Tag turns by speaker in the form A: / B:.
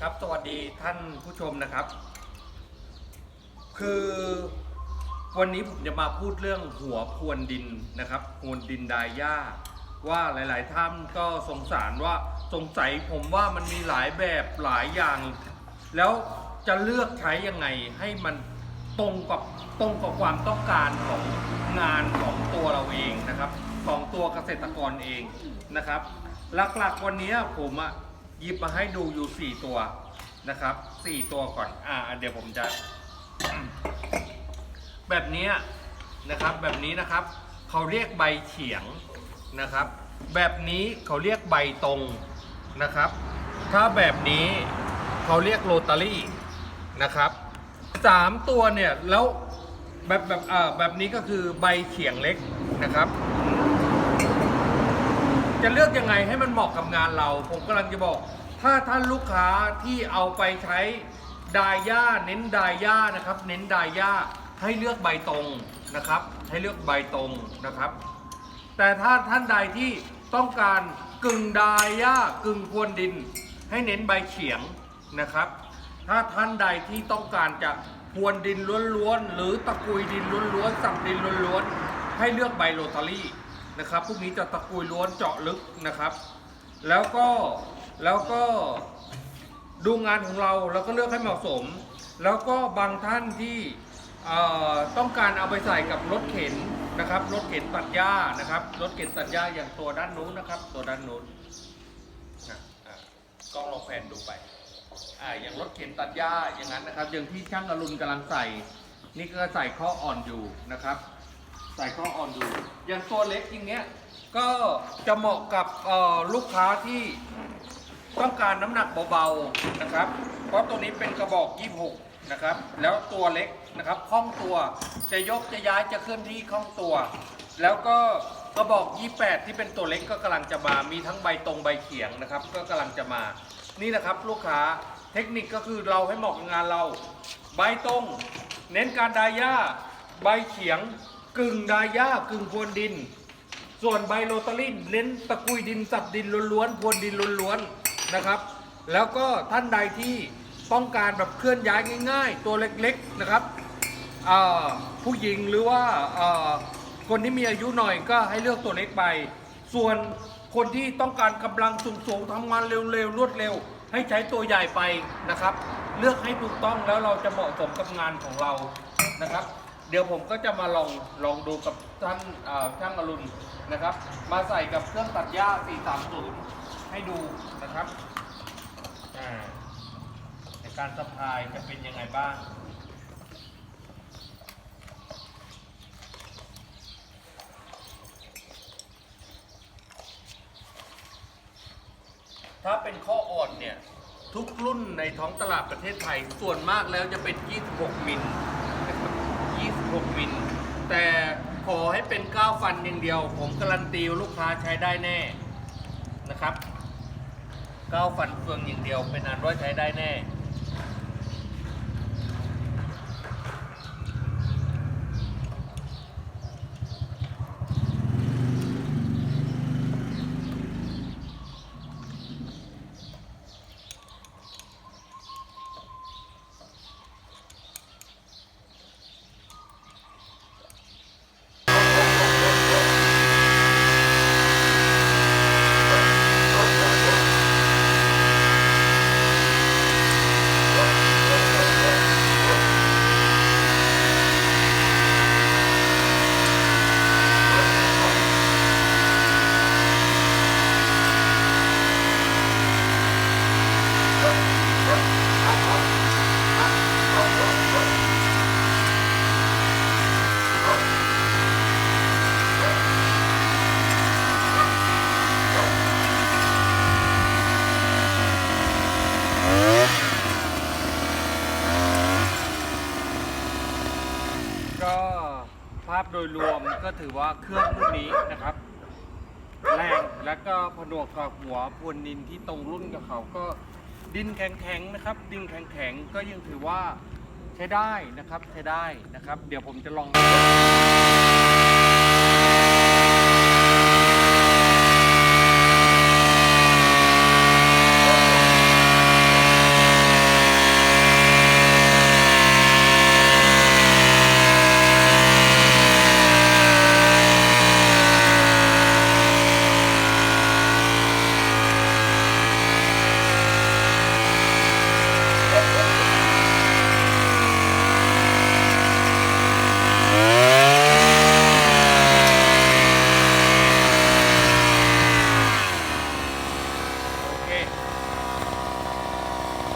A: ครับสวัสดีท่านผู้ชมนะครับ คือวันนี้ผมจะมาพูดเรื่องหัวพวนดินนะครับพวนดินดายาว่าหลาย ๆ ท่านก็สงสารว่าสงสัยผมว่ามันมีหลายแบบหลายอย่าง แล้วจะเลือกใช้ยังไงให้มันตรงกับตรงกับความต้องการของงานของตัวเราเองนะครับ ของตัวเกษตรกรเองนะครับ หลัก ๆ วันนี้ผมอะ หยิบมาให้ดูอยู่4ตัวนะครับ4ตัวก่อน อ่า เดี๋ยวผมจะ แบบนี้นะครับ แบบนี้นะครับ เขาเรียกใบเฉียงนะครับ แบบนี้เขาเรียกใบตรงนะครับ ถ้าแบบนี้เขาเรียกโรตารี่นะครับสามตัวเนี่ยแล้วแบบแบบอ่าแบบนี้ก็คือใบเฉียงเล็กนะครับ จะเลือกยังไงให้มันเหมาะกับงานเรา ผมกำลังจะบอก ถ้าท่านลูกค้าที่เอาไปใช้ดายย่าเน้นดายย่านะครับ เน้นดายย่าให้เลือกใบตรงนะครับ ให้เลือกใบตรงนะครับ แต่ถ้าท่านใดที่ต้องการกึ่งดายย่ากึ่งพรวนดิน ให้เน้นใบเฉียงนะครับ ถ้าท่านใดที่ต้องการจะพรวนดินล้วนๆหรือตะกุยดินล้วนๆสับดินล้วนๆให้เลือกใบโรตารี่ นะครับพวกนี้จะตะกุยล้วนเจาะลึกนะครับ แล้วก็แล้วก็ดูงานของเราแล้วก็เลือกให้เหมาะสม แล้วก็บางท่านที่ต้องการเอาไปใส่กับรถเข็นนะครับรถเข็นตัดหญ้านะครับรถเข็นตัดหญ้าอย่างตัวด้านนู้นนะครับ ตัวด้านนู้นกล้องลองแผนดูไปออย่างรถเข็นตัดหญ้าอย่างนั้นนะครับ อย่างที่ช่างอรุณกำลังใส่ นี่ก็ใส่ข้ออ่อนอยู่นะครับ ใส่ข้ออ่อนอยู่อย่างตัวเล็กอย่างเงี้ยก็จะเหมาะกับลูกค้าที่ต้องการน้ำหนักเบาๆนะครับ เพราะตัวนี้เป็นกระบอก 26 นะครับ แล้วตัวเล็กนะครับคล่องตัวจะยกจะย้ายจะเคลื่อนที่คล่องตัว แล้วก็กระบอก 28 ที่เป็นตัวเล็กก็กำลังจะมามีทั้งใบตรงใบเขียงนะครับ ก็กำลังจะมา นี่นะครับลูกค้าเทคนิคก็คือเราให้เหมาะกับงานเรา ใบตรง เน้นการดายหญ้าใบเขียง กึ่งดายากึ่งพรวนดิน ส่วนใบโรตารี่เน้นตะกุยดินสับดินล้วนๆพรวนดินล้วนๆนะครับ แล้วก็ท่านใดที่ต้องการแบบเคลื่อนย้ายง่าย ๆ ตัวเล็กๆนะครับผู้หญิงหรือว่าคนที่มีอายุหน่อยก็ให้เลือกตัวเล็กไป ส่วนคนที่ต้องการกำลังสูงๆทำงานเร็วๆรวดเร็ว ให้ใช้ตัวใหญ่ไปนะครับ เลือกให้ถูกต้องแล้วเราจะเหมาะสมกับงานของเรานะครับ ดี๋ยวผมก็จะมาลองลองดูกับท่านอ่าช่างอรุณนะครับ มาใส่กับเครื่องตัดหญ้า 430 ให้ดูนะครับาในการสะพายจะเป็นยังไงบ้างถ้าเป็นข้ออ่อนเนี่ย ทุกรุ่นในท้องตลาดประเทศไทย ส่วนมากแล้วจะเป็น 26 มิล 26มิล แต่ขอให้เป็น 9 ฟันอย่างเดียว ผมการันตีลูกค้าใช้ได้แน่นะครับ 9 ฟันเฟืองอย่างเดียวเป็นอันว่าใช้ได้แน่ ก็ภาพ โดยรวมก็ถือว่าเครื่องรุ่นนี้นะครับ แรงและก็ผนวกกับหัวพรวนดินที่ตรงรุ่นกับเขาก็ดินแข็งๆนะครับ ดินแข็งๆก็ยังถือว่าใช้ได้นะครับใช้ได้นะครับ เดี๋ยวผมจะลอง